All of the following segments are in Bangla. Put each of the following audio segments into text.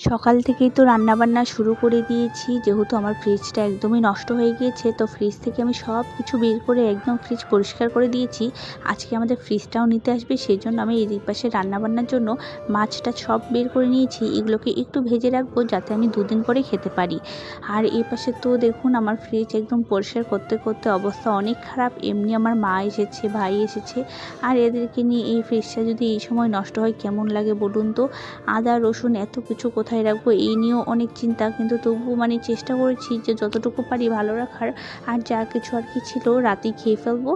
সকাল থেকেই তো রান্নাবান্না শুরু করে দিয়েছি। যেহেতু আমার ফ্রিজটা একদমই নষ্ট হয়ে গিয়েছে, তো ফ্রিজ থেকে আমি সব কিছু বের করে একদম ফ্রিজ পরিষ্কার করে দিয়েছি। আজকে আমাদের ফ্রিজটাও নিতে আসবে সেই জন্য আমি এদিক পাশে রান্নাবান্নার জন্য মাছটা সব বের করে নিয়েছি। এগুলোকে একটু ভেজে রাখব যাতে আমি দুদিন পরে খেতে পারি। আর এই পাশে তো দেখুন, আমার ফ্রিজ একদম পরিষ্কার করতে করতে অবস্থা অনেক খারাপ। এমনি আমার মা এসেছে, ভাই এসেছে। আর এদেরকে নিয়ে এই ফ্রিজটা যদি এই সময় নষ্ট হয়, কেমন লাগে বলুন তো? আদা, রসুন এত কিছু কোথায় রাখব এই নিয়েও অনেক চিন্তা। কিন্তু তবুও মানে চেষ্টা করেছি যে যতটুকু পারি ভালো রাখার। আর যা কিছু আর কি ছিল রাতেই খেয়ে ফেলব।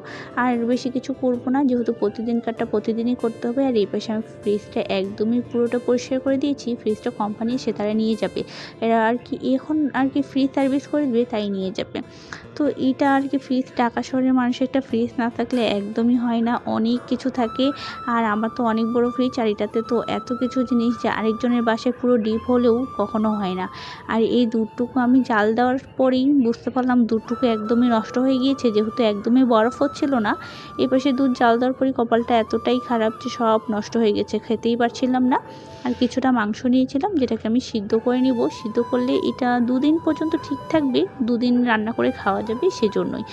আর বেশি কিছু করব না, যেহেতু প্রতিদিনকারটা প্রতিদিনই করতে হবে। আর এই পাশে আমি ফ্রিজটা একদমই পুরোটা পরিষ্কার করে দিয়েছি। ফ্রিজটা কোম্পানি সে তারা নিয়ে যাবে। এরা আর কি এখন আর কি ফ্রি সার্ভিস করে দেবে, তাই নিয়ে যাবে। তো এটা আর কি ফ্রিজ ঢাকা শহরের মানুষের একটা ফ্রিজ না থাকলে একদমই হয় না। অনেক কিছু থাকে। আর আমার তো অনেক বড় ফ্রিজ আর এটাতে তো এত কিছু জিনিস যে আরেকজনের বাসায় পুরো ডিপ হলেও কখনো হয় না। আর এই দুধটুকু আমি জাল দেওয়ার পরেই বুঝতে পারলাম দুধটুকু একদমই নষ্ট হয়ে গিয়েছে, যেহেতু একদমই বরফ হচ্ছিল না। এই পাশে দুধ জাল দেওয়ার পরই কপালটা এতটাই খারাপ যে সব নষ্ট হয়ে গেছে, খেতেই পারছিলাম না। আর কিছুটা মাংস নিয়েছিলাম, যেটাকে আমি সিদ্ধ করে নিব। সিদ্ধ করলে এটা দুদিন পর্যন্ত ঠিক থাকবে, দুদিন রান্না করে খাওয়া যাবে সেজন্যই।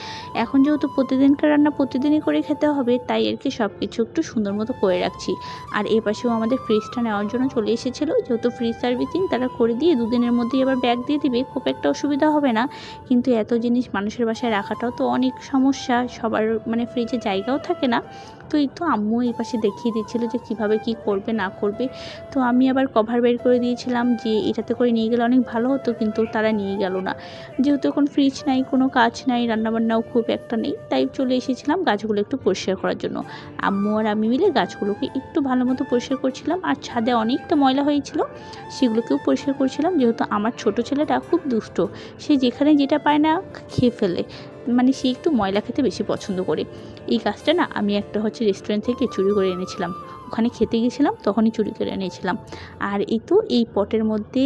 এখন যেহেতু প্রতিদিনকার রান্না প্রতিদিনই করে খেতে হবে, তাই আর কি সব কিছু একটু সুন্দর মতো করে রাখছি। আর এ পাশেও আমাদের ফ্রিজটা নেওয়ার জন্য চলে এসেছিল, যেহেতু ফ্রিজ সার্ভিসিং তারা করে দিয়ে দুদিনের মধ্যেই আবার ব্যাগ দিয়ে দিবে, খুব একটা অসুবিধা হবে না। কিন্তু এত জিনিস মানুষের বাসায় রাখাটাও তো অনেক সমস্যা, সবার মানে ফ্রিজে জায়গাও থাকে না। তো এই তো আম্মু এই পাশে দেখিয়ে দিচ্ছিল যে কীভাবে কি করবে, না করবে। তো আমি আবার কভার বের করে দিয়েছিলাম যে এটাতে করে নিয়ে গেলে অনেক ভালো হতো, কিন্তু তারা নিয়ে গেল না। যেহেতু এখন ফ্রিজ নাই, কোনো কাজ নাই, রান্নাবান্নাও খুব একটা নেই, তাই চলে এসেছিলাম গাছগুলো একটু পরিষ্কার করার জন্য। আম্মু আর আমি মিলে গাছগুলোকে একটু ভালো মতো পরিষ্কার করছিলাম, আর ছাদে অনেকটা ময়লা হয়েছিল সেগুলোকেও পরিষ্কার করেছিলাম, যেহেতু আমার ছোট ছেলেটা খুব দুষ্ট। সে যেখানে যেটা পায় না খেয়ে ফেলে। মানে সে একটু ময়লা খেতে বেশি পছন্দ করে। এই গাছটা না আমি একটা হচ্ছে রেস্টুরেন্ট থেকে চুরি করে এনেছিলাম। ওখানে খেতে গেছিলাম তখনই চুরি করে এনেছিলাম। আর এই তো এই পটের মধ্যে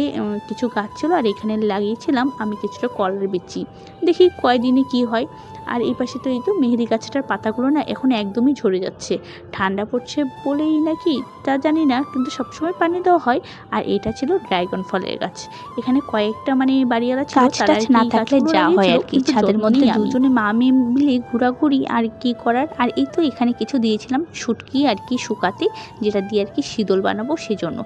কিছু গাছ ছিল আর এখানে লাগিয়েছিলাম আমি কিছুটা কলার বিচি। দেখি কয়দিনে কি হয়। আর এই পাশে তো এই তো মেহেদি গাছটার পাতাগুলো না এখন একদমই ঝরে যাচ্ছে। ঠান্ডা পড়ছে বলেই নাকি তা জানি না কিন্তু সবসময় পানি দেওয়া হয়। আর এটা ছিল ড্রাগন ফলের গাছ। এখানে কয়েকটা মানে বাড়িওয়ালা ছিল গাছ না থাকলে যা হয় আর কি, ছাদের মধ্যে দুজনে মা মেয়ে মিলে ঘোরাঘুরি আর কি করার। আর এই তো এখানে কিছু দিয়েছিলাম শুটকি আর কি শুকাতে। যেটা দিয়ে আর কি শীতল বানাবো সেজন্য।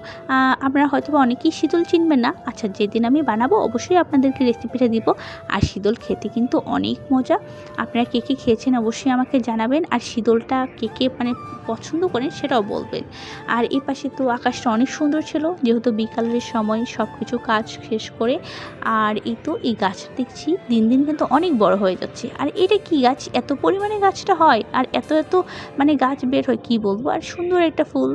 আপনারা হয়তো বা অনেকেই শীতল চিনবেন না। আচ্ছা যেদিন আমি বানাবো অবশ্যই আপনাদেরকে রেসিপিটা দিব। আর শীতল খেতে কিন্তু অনেক মজা। আপনারা কে কে খেয়েছেন অবশ্যই আমাকে জানাবেন। আর শীতলটা কে কে মানে পছন্দ করেন সেটাও বলবেন। আর এই পাশে তো আকাশটা অনেক সুন্দর ছিল। যেহেতু বিকালের সময় সব কিছু কাজ শেষ করে, আর এই তো এই গাছটা দেখছি, দিন দিন কিন্তু অনেক বড় হয়ে যাচ্ছে। আর এটা কি গাছ? এত পরিমাণে গাছটা হয়, আর এত এত মানে গাছ বের হয়, কি বলব? আর সুন্দর একটা ফুল